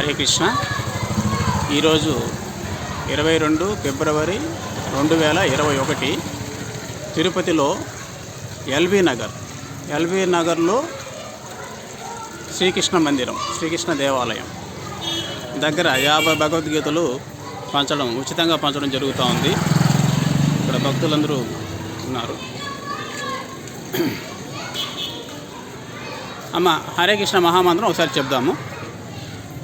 హరే కృష్ణ. ఈరోజు ఇరవై రెండు ఫిబ్రవరి రెండు వేల ఇరవై ఒకటి తిరుపతిలో ఎల్బీ నగర్. ఎల్బీ నగర్లో శ్రీకృష్ణ మందిరం శ్రీకృష్ణ దేవాలయం దగ్గర యాభై భగవద్గీతలు పంచడం ఉచితంగా పంచడం జరుగుతూ ఉంది. ఇక్కడ భక్తులందరూ ఉన్నారు. అమ్మ హరే కృష్ణ మహామంత్రం ఒకసారి చెప్దాము.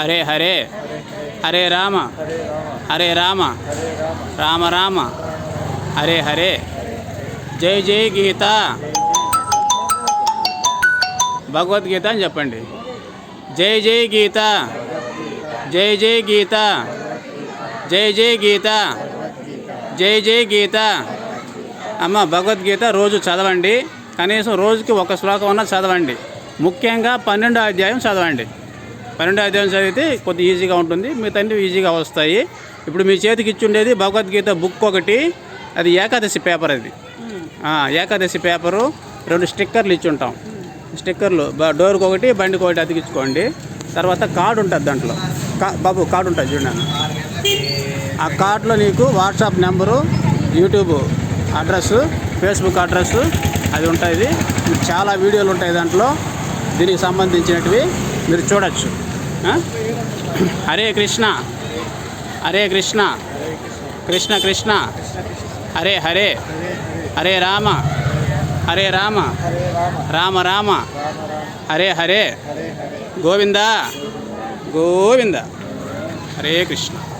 హరే హరే. హరే రామ. హరే రామ. రామ రామ. హరే హరే. రామ హరే రామ రామ రామ హరే హరే జై జై గీత. భగవద్గీత అని చెప్పండి. జై జై గీత. జై జై గీత. జై జై గీత. జై జై గీత. అమ్మ భగవద్గీత రోజు చదవండి. కనీసం రోజుకి ఒక శ్లోకం అన్నా చదవండి. ముఖ్యంగా పన్నెండో అధ్యాయం చదవండి. పన్నెండో అధ్యాయం చదివితే కొద్దిగా ఈజీగా ఉంటుంది. మిగతా ఈజీగా వస్తాయి. ఇప్పుడు మీ చేతికి ఇచ్చి ఉండేది భగవద్గీత బుక్ ఒకటి. అది ఏకాదశి పేపర్ అది. ఆ, ఏకాదశి పేపరు. రెండు స్టిక్కర్లు ఇచ్చి ఉంటాం స్టిక్కర్లు బ- డోర్కి ఒకటి బండికి ఒకటి అతికించుకోండి. తర్వాత కార్డు ఉంటుంది దాంట్లో. కా బాబు కార్డు ఉంటుంది చూడండి ఆ కార్డులో నీకు WhatsApp number YouTube address Facebook address అది ఉంటుంది చాలా వీడియోలు ఉంటాయి దాంట్లో. దీనికి సంబంధించినటివి. మీరు చూడొచ్చు. హరే కృష్ణ. హరే కృష్ణ. కృష్ణ కృష్ణ. హరే హరే. హరే రామ. హరే రామ. రామ రామ. హరే హరే హరే హరే. గోవింద. గోవింద. హరే కృష్ణ.